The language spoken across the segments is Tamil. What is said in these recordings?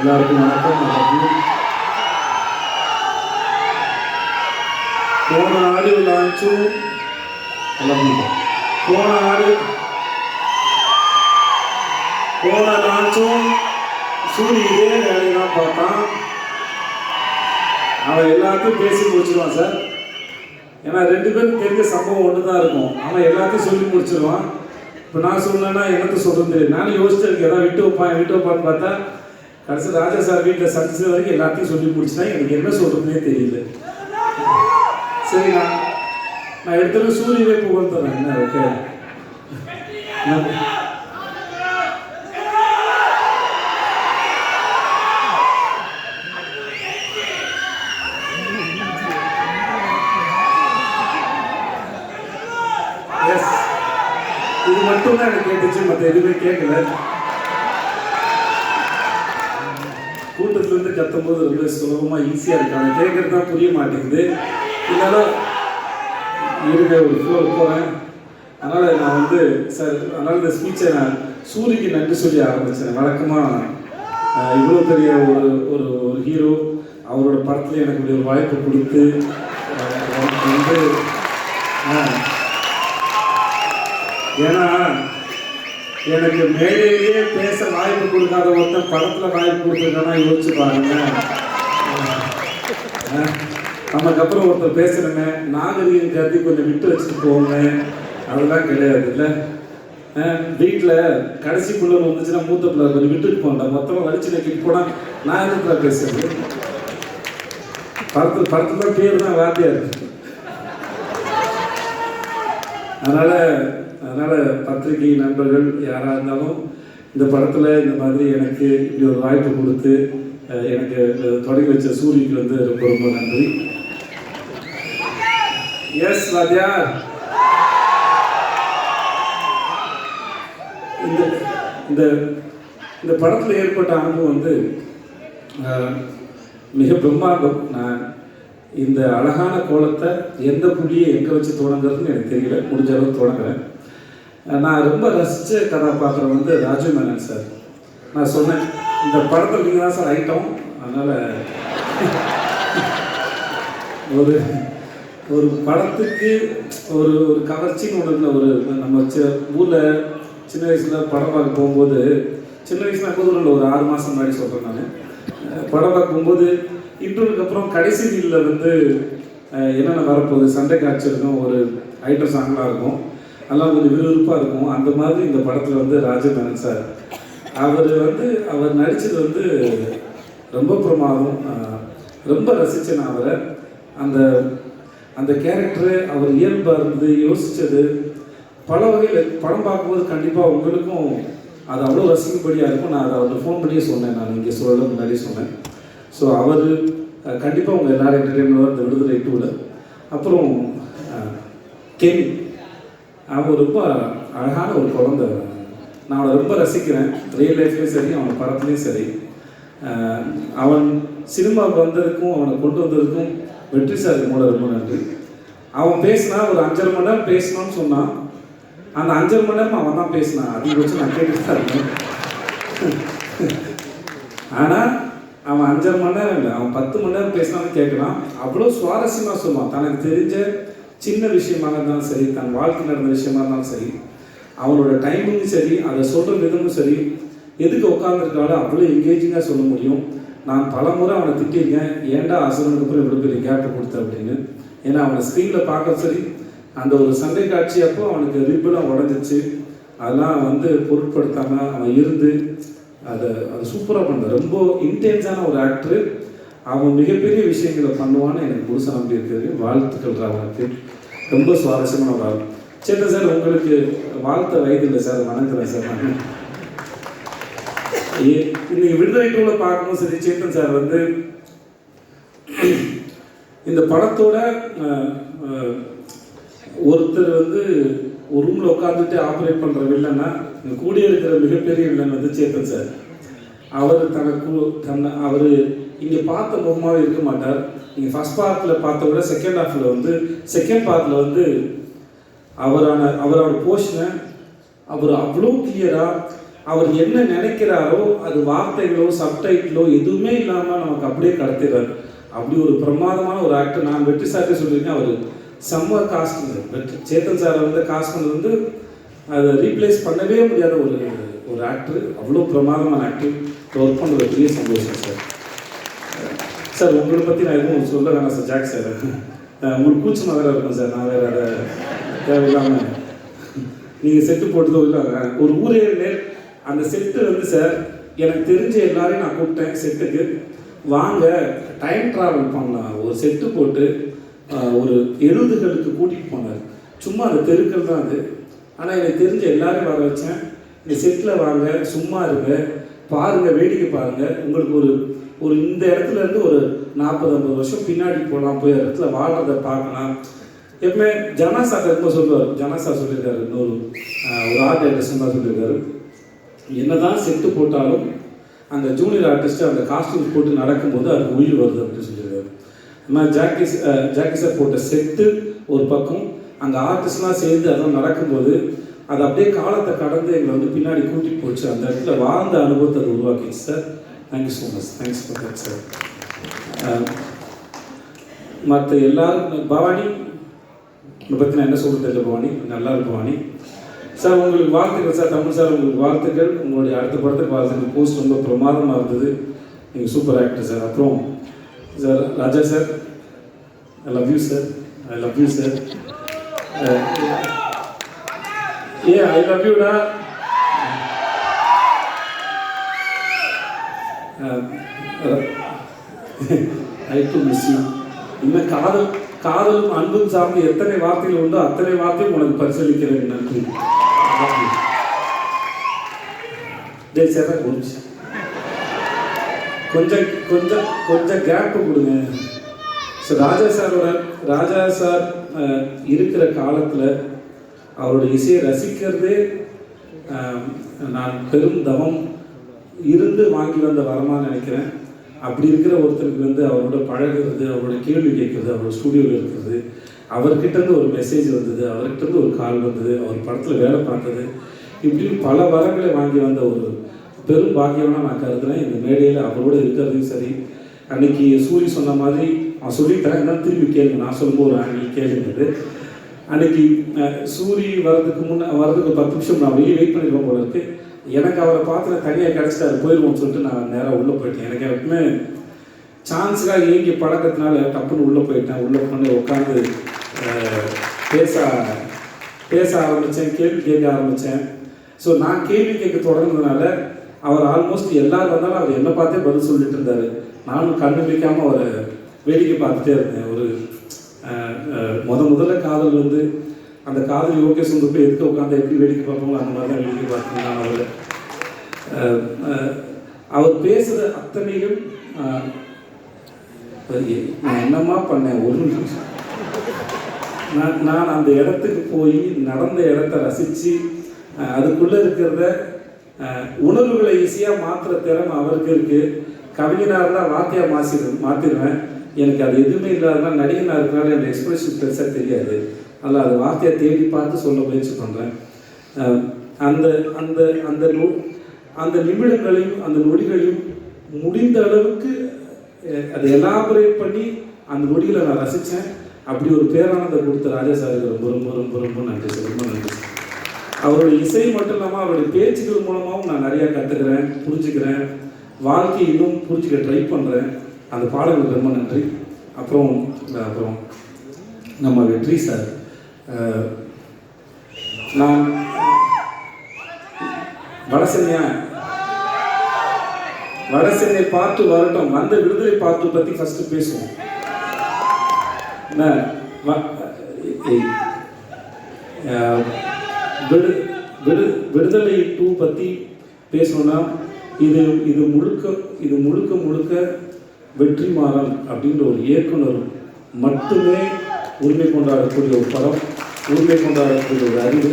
எல்லாருக்கும் வணக்கம். வணக்கம் போன ஆடியோ லான்ச்சும் போன ஆடியோ போன லான்ச்சும் சூரிய இதே வேலையை தான் பார்த்தான். அவன் எல்லாத்தையும் பேசி முடிச்சிருவான் சார். ஏன்னா ரெண்டு பேரும் தெரிஞ்ச சம்பவம் ஒன்று தான் இருக்கும். அவன் எல்லாத்தையும் சொல்லி முடிச்சிருவான். இப்போ நான் சொல்லலைன்னா எனக்கு சொல்கிறது தெரியும் நானும் யோசிச்சிருக்கேன் ஏதாவது விட்டு வைப்பான் விட்டு வைப்பான்னு பார்த்தா கடைசி ராஜா சார் வீட்டில் சந்திச்சது வரைக்கும் எல்லாத்தையும் சொல்லி முடிச்சுனா எனக்கு என்ன சொல்கிறதுனே தெரியல. சரிங்களா நான் நான் எடுத்தது சூரியவே என்ன ஓகே எஸ் இது மட்டும் தான் எனக்கு கேட்டுச்சு மற்ற எதுவுமே கேட்கல. கூட்டத்துல இருந்து கத்தும் போது ரொம்ப சுலபமா ஈஸியா இருக்காங்க. கேட்கறது தான் புரிய மாட்டேங்குது. இருந்தாலும் இருக்க ஒரு ஃப்ளோ போறேன். அதனால நான் வந்து சார் அதனால இந்த ஸ்பீச்சை நான் சூரியக்கு நன்றி சொல்லி ஆரம்பிச்சேன். வழக்கமா இவ்வளோ இவ்வளவு பெரிய ஒரு ஒரு ஒரு ஹீரோ அவரோட படத்துல எனக்கு ஒரு வாய்ப்பு கொடுத்து வந்து ஏன்னா எனக்கு மேலேயே பேச வாய்ப்பு கொடுக்காத ஒருத்தன் படத்துல வாய்ப்பு கொடுத்துருக்கானா யோசிச்சு பாருங்க. நமக்கு அப்புறம் ஒருத்தர் பேசுறேங்க நாகரிகம் கருதி கொஞ்சம் விட்டு வச்சுட்டு போங்க. அதெல்லாம் கிடையாது இல்லை? வீட்டில் கடைசி பிள்ளை வந்துச்சுன்னா மூத்த பிள்ளை கொஞ்சம் விட்டுட்டு போண்டா மொத்தமாக வலிச்சு நக்கிட்டு போனா நான் என்ன பேசுறது? படத்துல படத்துல பேர் தான் வார்த்தையா இருக்கு அதனால் அதனால் பத்திரிகை நண்பர்கள் யாராக இருந்தாலும் இந்த படத்தில் இந்த மாதிரி எனக்கு இப்படி ஒரு வாய்ப்பு கொடுத்து எனக்கு தொடங்கி வச்ச சூரியக்கு வந்து ரொம்ப ரொம்ப நன்றி. எஸ் வாத்தியார் இந்த இந்த இந்த படத்தில் ஏற்பட்ட அனுபவம் வந்து மிக பிரம்மாண்டம். நான் இந்த அழகான கோலத்தை எந்த புள்ளியை எங்கே வச்சு தொடங்குறதுன்னு எனக்கு தெரியல. முடிஞ்ச அளவுக்கு தொடங்குறேன். நான் ரொம்ப ரசித்த கதாபாத்திரம் வந்து ராஜு மேனன் சார். நான் சொன்னேன் இந்த படத்தில் நீங்கள் தான் சார் ஐட்டம் அதனால் ஒரு ஒரு படத்துக்கு ஒரு ஒரு கவர்ச்சின்னு ஒன்று ஒரு நம்ம சி- ஊரில் சின்ன வயசில் படம் பார்க்க போகும்போது சின்ன வயசுல கூட ஒரு ஒரு ஆறு மாதம் முன்னாடி சொல்கிறேன் நான். படம் பார்க்கும்போது இன்டர்வியூக்கு அப்புறம் கடைசி வீலில் வந்து என்னென்ன வரப்போகுது சண்டை காட்சி இருக்கும் ஒரு ஐட்டம் சாங்லாம் இருக்கும். நல்லா கொஞ்சம் விறுவிறுப்பாக இருக்கும். அந்த மாதிரி இந்த படத்தில் வந்து ராஜமேனன் சார் அவர் வந்து அவர் நடித்தது வந்து ரொம்ப பிரமாதம். ரொம்ப ரசித்தேன் நான் அவரை. அந்த அந்த கேரக்டரு அவர் இயல்பாக இருந்து யோசித்தது பல வகையில் படம் பார்க்கும்போது கண்டிப்பாக உங்களுக்கும் அது அவ்வளோ ரசிக்கும்படியாக இருக்கும். நான் அதை அவர்கிட்ட ஃபோன் பண்ணியே சொன்னேன். நான் இங்கே சொல்ல முன்னாடி சொன்னேன். ஸோ அவர் கண்டிப்பாக உங்கள் எல்லாரும் என்டர்டெயின்மெண்ட் இந்த விடுதலை டூவில் அப்புறம் கேவி அவங்க அவன் ரொம்ப அழகான ஒரு குழந்தை. நான் அவனை ரொம்ப ரசிக்கிறேன். ரியல் லைஃப்லேயும் சரி அவன் படத்துலேயும் சரி. அவன் சினிமாவுக்கு வந்ததுக்கும் அவனை கொண்டு வந்ததுக்கும் வெற்றி சார் மூட ரொம்ப நன்றி. அவன் பேசினா ஒரு அஞ்சரை மணி நேரம் பேசணும்னு சொன்னான். அந்த அஞ்சரை மணி நேரம் அவன் தான் பேசினான் அதிகபட்சம் நான் கேட்டுட்டு தான் ஆனால் அவன் அஞ்சரை மணி நேரம் இல்லை. அவன் பத்து மணி நேரம் பேசினான்னு கேட்கலாம் அவ்வளோ சுவாரஸ்யமாக சொல்லுவான். தனக்கு தெரிஞ்ச சின்ன விஷயமாக இருந்தாலும் சரி தன் வாழ்க்கை நடந்த விஷயமா இருந்தாலும் சரி அவனோட டைமிங்கும் சரி அதை சொல்கிற விதமும் சரி எதுக்கு உட்காந்துருக்காலும் அவ்வளோ எங்கேஜிங்காக சொல்ல முடியும். நான் பல முறை அவனை திட்டிருக்கேன் ஏன்டா அசுரனுக்கு அப்புறம் இவ்வளோ பெரிய கேப் கொடுத்த? அப்படின்னு. ஏன்னா அவனை ஸ்க்ரீனில் பார்க்க சரி அந்த ஒரு சண்டை காட்சி அப்போ அவனுக்கு ரிப்பெல்லாம் உடஞ்சிச்சு. அதெல்லாம் வந்து பொருட்படுத்தாமல் அவன் இருந்து அதை அது சூப்பராக பண்ண ரொம்ப இன்டென்ஸான ஒரு ஆக்டரு அவன் மிகப்பெரிய விஷயங்களை பண்ணுவான்னு எனக்கு புதுசாக நம்பி இருக்கிறது வாழ்த்துக்கள் அவனுக்கு ரொம்ப சுவாரஸ்யமான ஒரு ஆள் சரி சார் உங்களுக்கு வாழ்த்த வயது இல்லை சார் வணங்குறேன் சார் நான். ஏ- இன்னைக்கு விடுதலைக்குள்ள பார்க்கணும் சரி சேத்தன் சார் வந்து இந்த படத்தோட ஒருத்தர் வந்து ஒரு ரூம்ல உட்காந்துட்டு ஆப்ரேட் பண்ற வில்லன்னா இங்க கூடிய இருக்கிற மிகப்பெரிய வில்லன் வந்து சேத்தன் சார். அவர் தனக்கு தன்னை அவர் இங்க பார்த்த முகமாவே இருக்க மாட்டார். நீங்க ஃபர்ஸ்ட் பார்ட்ல பார்த்த விட செகண்ட் ஹாஃப்ல வந்து செகண்ட் பார்ட்ல வந்து அவரான அவரோட போஷனை அவர் அவ்வளோ கிளியரா அவர் என்ன நினைக்கிறாரோ அது வார்த்தைகளோ சப்டைட்டிலோ எதுவுமே இல்லாமல் நமக்கு அப்படியே கடத்திடுறாரு. அப்படி ஒரு பிரமாதமான ஒரு ஆக்டர் நான் வெற்றி சார்ட்டே சொல்லியிருக்கேன் அவர் செம்ம காஸ்ட் வெற்றி சேத்தன் சாரை வந்து காஸ்ட் பண்ணது வந்து அதை ரீப்ளேஸ் பண்ணவே முடியாத ஒரு ஒரு ஆக்டர் அவ்வளோ பிரமாதமான ஆக்டர் ஒர்க் பண்ணுறது பெரிய சந்தோஷம் சார் உங்களை பற்றி நான் எதுவும் சொல்ல வேணாம் சார் ஜாக் சார். உங்களுக்கு கூச்சமாக வேறு இருக்கும் சார் நான் வேறு அதை தேவையில்லாமல் நீங்கள் செட்டு போட்டதோ இல்லை ஒரு ஊரே நேர் அந்த செட்டு வந்து சார் எனக்கு தெரிஞ்ச எல்லாரையும் நான் கூப்பிட்டேன் செட்டுக்கு வாங்க டைம் ட்ராவல் பண்ணலாம். ஒரு செட்டு போட்டு ஒரு எழுதுகளுக்கு கூட்டிகிட்டு போனார். சும்மா அந்த தெருக்கள் தான் அது. ஆனால் எனக்கு தெரிஞ்ச எல்லாரையும் வர வச்சேன். இந்த செட்டில் வாங்க சும்மா இருங்க. பாருங்கள் வேடிக்கை பாருங்கள் உங்களுக்கு ஒரு ஒரு இந்த இடத்துல இருந்து ஒரு நாற்பது ஐம்பது வருஷம் பின்னாடி போகலாம் போய் இடத்துல வாழ்றதை பார்க்கலாம். எப்பவுமே ஜனாசா ரொம்ப சொல்லுவார். ஜனாசா சொல்லியிருக்காரு இன்னொரு ஒரு ஆர்ட் ஆர்டிஸ்ட் தான் சொல்லியிருக்காரு. என்னதான் செட்டு போட்டாலும் அந்த ஜூனியர் ஆர்டிஸ்ட் அந்த காஸ்டியூம் போட்டு நடக்கும்போது அதுக்கு உயிர் வருது அப்படின்னு சொல்லியிருக்காரு. ஆனால் ஜாக்கி ஜாக்கி சார் போட்ட செட்டு ஒரு பக்கம். அங்கே ஆர்டிஸ்ட்லாம் சேர்ந்து அதெல்லாம் நடக்கும்போது அது அப்படியே காலத்தை கடந்து எங்களை வந்து பின்னாடி கூட்டிட்டு போச்சு. அந்த இடத்துல வாழ்ந்த அனுபவத்தை அது உருவாக்கிச்சு sir. Thank you so much thanks for that sir மற்ற எல்லாரும் பவானி உங்களை பற்றி நான் என்ன சொல்கிறது தெரியல பவானி. நல்லா இருக்கு பவானி. சார் உங்களுக்கு வாழ்த்துக்கள் சார். தமிழ் சார் உங்களுக்கு வாழ்த்துக்கள். உங்களுடைய அடுத்த படத்துக்கு வாழ்த்துக்கள். போஸ்ட் ரொம்ப பிரமாதமாக இருந்தது. நீங்கள் சூப்பர் ஆக்டர் சார். அப்புறம் sir Raja sir. I love you sir I love you sir A I love யூடா ஐ டு மிஸ் யூ இன்னும் காதல் காதலும் அன்பும் சார்ந்து எத்தனை வார்த்தைகள் உண்டோ அத்தனை வார்த்தையும் உனக்கு பரிசீலிக்கிறேன் நன்றி. டேய் சார் ஒரு நிமிஷம். கொஞ்சம் கொஞ்சம் கொஞ்சம் கேப்பு கொடுங்க. ஸோ ராஜா சாரோட ராஜா சார் இருக்கிற காலத்தில் அவருடைய இசையை ரசிக்கிறதே நான் பெரும் தவம் இருந்து வாங்கி வந்த வரமாக நினைக்கிறேன். அப்படி இருக்கிற ஒருத்தருக்கு வந்து அவரோட பழகுறது அவரோட கேள்வி கேட்குறது அவரோட ஸ்டூடியோவில் இருக்கிறது அவர்கிட்டருந்து ஒரு மெசேஜ் வந்தது அவர்கிட்டருந்து ஒரு கால் வந்தது அவர் படத்தில் வேலை பார்த்தது. இப்படின்னு பல வரங்களை வாங்கி வந்த ஒரு பெரும் பாக்கியமாக நான் கருதுறேன். இந்த மேடையில் அவரோட இருக்கிறதையும் சரி அன்னைக்கு சூரி சொன்ன மாதிரி அவன் சொல்லிட்டேன் இருந்தாலும் திரும்பி கேளுங்க. நான் சொல்லும்போது ஒரு ஆங்கிள் கேளுங்கிறது அன்னைக்கு சூரி வர்றதுக்கு முன்னே வர்றதுக்கு பத்து நிமிஷம் நான் வெளியே வெயிட் பண்ணிடுவோம் போல இருக்கு. எனக்கு அவரை பார்த்து தனியாக கிடச்சிட்டு அது போயிடுவோம்னு சொல்லிட்டு நான் நேராக உள்ளே போயிட்டேன். எனக்கு எப்பவுமே சான்ஸுக்காக ஏங்கி பழக்கத்தினால டப்புன்னு உள்ளே போயிட்டேன். உள்ளே பண்ணி உட்காந்து பேச பேச ஆரம்பித்தேன் கேள்வி கேட்க ஆரம்பித்தேன் ஸோ நான் கேள்வி கேட்க தொடங்கினதுனால அவர் ஆல்மோஸ்ட் எல்லாரும் வந்தாலும் அவர் என்னை பார்த்தே பதில் சொல்லிட்டு இருந்தார். நானும் கண்ணு வைக்காமல் அவரை வேடிக்கை பார்த்துட்டே இருந்தேன். ஒரு முத முதல்ல காதல் வந்து அந்த காதல் யோகே சுந்தர் போய் எதுக்கு உட்காந்து எப்படி வேடிக்கை பார்ப்போங்களோ அந்த மாதிரி தான் வேடிக்கை பார்த்தேன் அவர். அவரை அவர் பேசுகிற அத்தனையும் நான் என்னம்மா பண்ணேன்? ஒரு நிமிஷம். நான் நான் அந்த இடத்துக்கு போய் நடந்த இடத்த ரசித்து அதுக்குள்ளே இருக்கிறத உணர்வுகளை ஈஸியாக மாற்றுற திறமை அவருக்கு இருக்குது கவிஞனாக இருந்தால் வாத்தியாக மாசி மாற்றிடுவேன் எனக்கு அது எதுவுமே இல்லாதனால நடிகனாக இருக்கிறனால எனக்கு எக்ஸ்பிரஷன் பெருசாக தெரியாது. அதில் அது வார்த்தையை தேடி பார்த்து சொல்ல முயற்சி பண்ணுறேன் அந்த அந்த அந்த நொ அந்த நிமிடங்களையும் அந்த நொடிகளையும் முடிந்த அளவுக்கு அதை எலாபரேட் பண்ணி அந்த நொடிகளை நான் ரசித்தேன் அப்படி ஒரு பேரானந்தம் கொடுத்த ராஜா சாருக்கு ரொம்ப ரொம்ப ரொம்ப ரொம்ப நன்றி சார். ரொம்ப நன்றி சார். அவருடைய இசை மட்டும் இல்லாமல் அவருடைய பேச்சுக்கள் மூலமாகவும் நான் நிறையா கற்றுக்கிறேன் புரிஞ்சுக்கிறேன். வாழ்க்கையிலும் புரிஞ்சுக்க ட்ரை பண்ணுறேன் அந்த பாடல்களுக்கு ரொம்ப நன்றி. அப்புறம் அப்புறம் நம்ம வெற்றி சார். நான் வடசென்னையா வடசென்னை பார்த்து வரட்டும். அந்த விடுதலை பார்த்து பற்றி ஃபஸ்ட்டு பேசுவோம். விடு விடு விடுதலை டூ பற்றி பேசணும்னா இது இது முழுக்க இது முழுக்க முழுக்க வெற்றிமாறன் அப்படின்ற ஒரு இயக்குனர் மட்டுமே உரிமை கொண்டாடக்கூடிய ஒரு படம் உரிமை கொண்டாடக்கூடிய ஒரு அறிவு.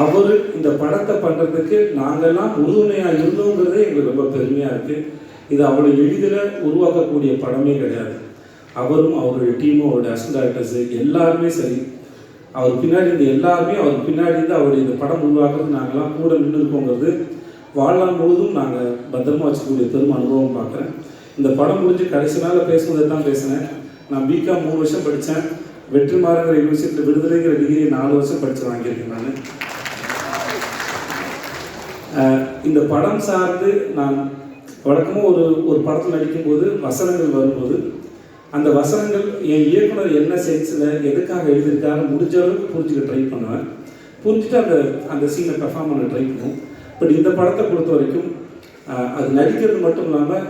அவர் இந்த படத்தை பண்ணுறதுக்கு நாங்கள்லாம் உறுதுணையாக இருந்தோங்கிறதே எங்களுக்கு ரொம்ப பெருமையாக இருக்குது இது அவ்வளோ எளிதில் உருவாக்கக்கூடிய படமே கிடையாது. அவரும் அவருடைய டீமும் அவருடைய அசிஸ்டன்ட் டேரக்டர்ஸு எல்லாருமே சரி. அவர் பின்னாடி இருந்த எல்லாருமே அவர் பின்னாடி இருந்து அவருடைய இந்த படம் உருவாக்குறது நாங்கள்லாம் கூட நின்று இருக்கோங்கிறது வாழ்நாள் முழுதும் நாங்கள் பத்திரமா வச்சுக்கூடிய பெரும் அனுபவம் பார்க்குறேன் இந்த படம் முடிஞ்சு கடைசி நாளில் பேசும்போது தான் பேசினேன். நான் பிகாம் மூணு வருஷம் படித்தேன் வெற்றிமாறங்கிற யூனிவர்சிட்டியில் விடுதலைங்கிற டிகிரி நாலு வருஷம் படித்து வாங்கியிருக்கேன் நான். இந்த படம் சார்ந்து நான் வழக்கமாக ஒரு ஒரு படத்தில் நடிக்கும்போது வசனங்கள் வரும்போது அந்த வசனங்கள் என் இயக்குனர் என்ன சென்ஸில் எதுக்காக எழுதியிருக்காரு முடிஞ்ச அளவுக்கு புரிஞ்சுக்க ட்ரை பண்ணுவேன். புரிஞ்சுட்டு அந்த அந்த சீனை பெர்ஃபார்ம் பண்ண ட்ரை பண்ணுவோம். பட் இந்த படத்தை பொறுத்த வரைக்கும் அது நடிக்கிறது மட்டும் இல்லாமல்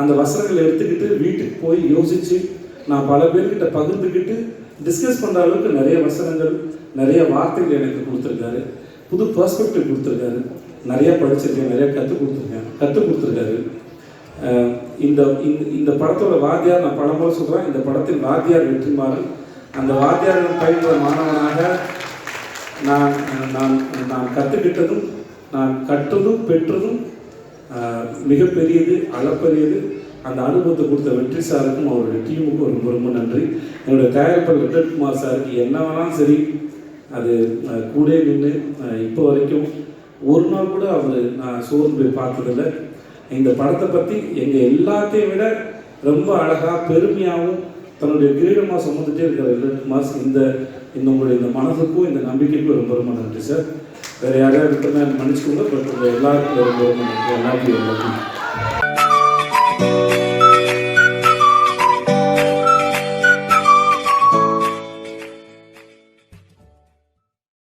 அந்த வசனங்களை எடுத்துக்கிட்டு வீட்டுக்கு போய் யோசித்து நான் பல பேர்கிட்ட பகிர்ந்துக்கிட்டு டிஸ்கஸ் பண்ணுற அளவுக்கு நிறைய வசனங்கள் நிறைய வார்த்தைகள் எனக்கு கொடுத்துருக்காரு. புது பர்ஸ்பெக்டிவ் கொடுத்துருக்காரு. நிறைய படிச்சிருக்கேன் நிறைய கற்றுக் கொடுத்துருக்கேன் கற்றுக் கொடுத்துருக்காரு. இந்த இந்த இந்த படத்தோட வாத்தியார் நான் பலமுறை சொல்கிறேன் இந்த படத்தின் வாத்தியார் வெற்றிமாறன். அந்த வாத்தியார் பயின்ற மாணவனாக நான் நான் நான் கற்றுக்கிட்டதும் நான் கற்றதும் பெற்றதும் மிகப்பெரியது அளப்பரியது. அந்த அனுபவத்தை கொடுத்த வெற்றி சாருக்கும் அவருடைய டீமுக்கும் ரொம்ப ரொம்ப நன்றி. என்னுடைய தயாரிப்பாளர் லிட்டல் குமார் சாருக்கு என்ன வேணாலும் சரி அது கூட நின்று இப்போ வரைக்கும் ஒரு நாள் கூட அவர் நான் சோர்ந்து போய் பார்த்ததில்ல. இந்த படத்தை பற்றி எங்கள் எல்லாத்தையும் விட ரொம்ப அழகாக பெருமையாகவும் தன்னுடைய கிரீடமாக சுமந்துட்டே இருக்கிற லிட்டல் குமார் இந்த இந்த உங்களுடைய இந்த மனதுக்கும் இந்த நம்பிக்கைக்கும் ரொம்ப ரொம்ப நன்றி சார். வேறு யாராவது இருக்கிறதா மன்னிச்சுக்கோங்க பட் உங்கள் எல்லாருக்கும் ரொம்ப ரொம்ப நன்றி எல்லாத்தையும் எல்லாத்தையும்